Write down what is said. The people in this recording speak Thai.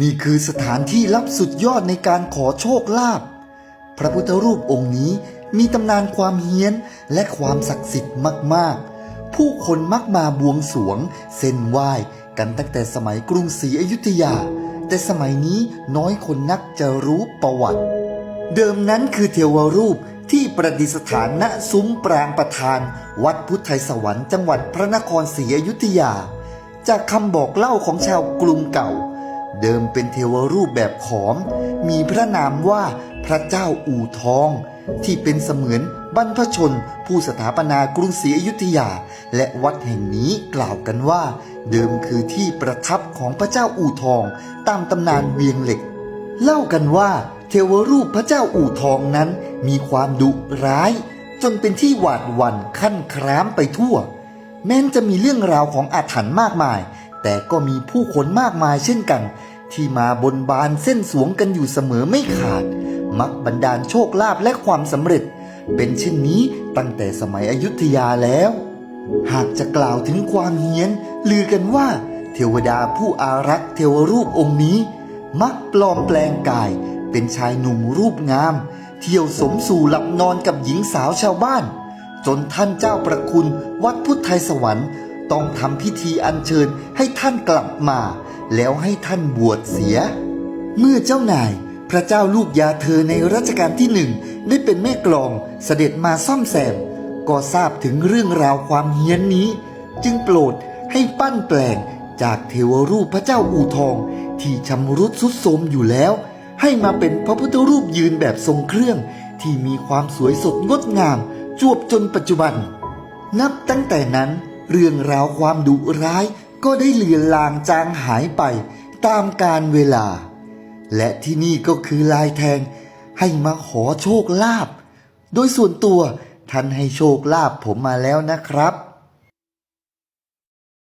นี่คือสถานที่ลับสุดยอดในการขอโชคลาภ พระพุทธรูปองค์นี้มีตำนานความเฮี้ยนและความศักดิ์สิทธิ์มาก ๆ ผู้คนมักมาบวงสรวง เส้นไหว้กันตั้งแต่สมัยกรุงศรีอยุธยา แต่สมัยนี้น้อยคนนักจะรู้ประวัติ เดิมนั้นคือเทวรูปที่ประดิษฐานณซุ้มปรางประธาน วัดพุทธไทยสวรรค์จังหวัดพระนครศรีอยุธยา จากคำบอกเล่าของชาวกรุงเก่า เดิมเป็นเทวรูปแบบขอม มีพระนามว่าพระเจ้าอู่ทอง ที่เป็นเสมือนบรรพชน ผู้สถาปนากรุงศรีอยุธยา และวัดแห่งนี้กล่าวกันว่า เดิมคือที่ประทับของพระเจ้าอู่ทอง ตามตำนานเวียงเหล็ก เล่ากันว่า เทวรูปพระเจ้าอู่ทองนั้น มีความดุร้าย จนเป็นที่หวาดหวั่นขั้นครามไปทั่ว แม้นจะมีเรื่องราวของอาถรรพ์มากมาย แต่ก็มีผู้คนมากมายเช่นกัน ที่มาบนบานเส้นสวงกันอยู่เสมอไม่ขาด มักบันดาลโชคลาภและความสำเร็จ เป็นเช่นนี้ตั้งแต่สมัยอยุธยาแล้ว หากจะกล่าวถึงความเฮี้ยน ลือกันว่า เทวดาผู้อารักษ์เทวรูปองค์นี้ มักปลอมแปลงกาย เป็นชายหนุ่มรูปงาม เที่ยวสมสู่หลับนอนกับหญิงสาวชาวบ้าน จนท่านเจ้าประคุณวัดพุทธไทยสวรรค์ ต้องทำพิธีอัญเชิญให้ท่านกลับมา แล้วให้ท่านบวชเสีย เมื่อเจ้านายพระเจ้าลูกยาเธอในรัชกาลที่หนึ่งได้เป็นแม่กลองเสด็จมาซ่อมแซม ก็ทราบถึงเรื่องราวความเฮี้ยนนี้ จึงโปรดให้ปั้นแปลงจากเทวรูปพระเจ้าอู่ทอง ที่ชำรุดทรุดโทรมอยู่แล้ว ให้มาเป็นพระพุทธรูปยืนแบบทรงเครื่อง ที่มีความสวยสดงดงาม จวบจนปัจจุบัน นับตั้งแต่นั้น เรื่องราวความดุร้ายก็ได้เลือนลางจางหายไปตามกาลเวลา และที่นี่ก็คือลายแทงให้มาขอโชคลาภโดยส่วนตัวท่านให้โชคลาภผมมาแล้วนะครับ